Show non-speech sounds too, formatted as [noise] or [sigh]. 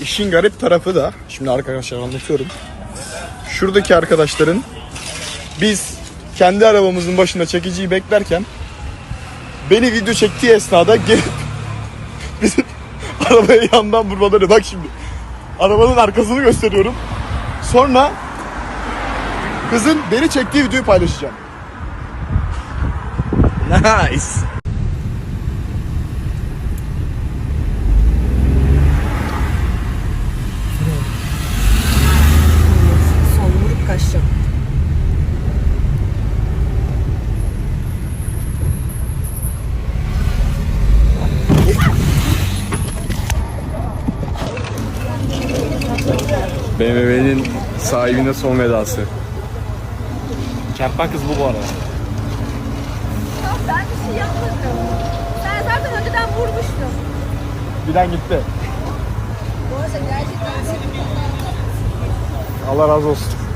işin garip tarafı da şimdi arkadaşlar anlatıyorum. Şuradaki arkadaşların biz kendi arabamızın başında çekiciyi beklerken beni video çektiği esnada gelip [laughs] bizim arabaya yandan vurmaları bak şimdi. Arabanın arkasını gösteriyorum. Sonra kızın beni çektiği videoyu paylaşacağım. Nice. BMW'nin sahibine son vedası. Çarpan kız bu bu arada. Ben bir şey yapmadım. Sen zaten önceden vurmuştun. Bilen gitti. Bu arada gerçekten Allah razı olsun.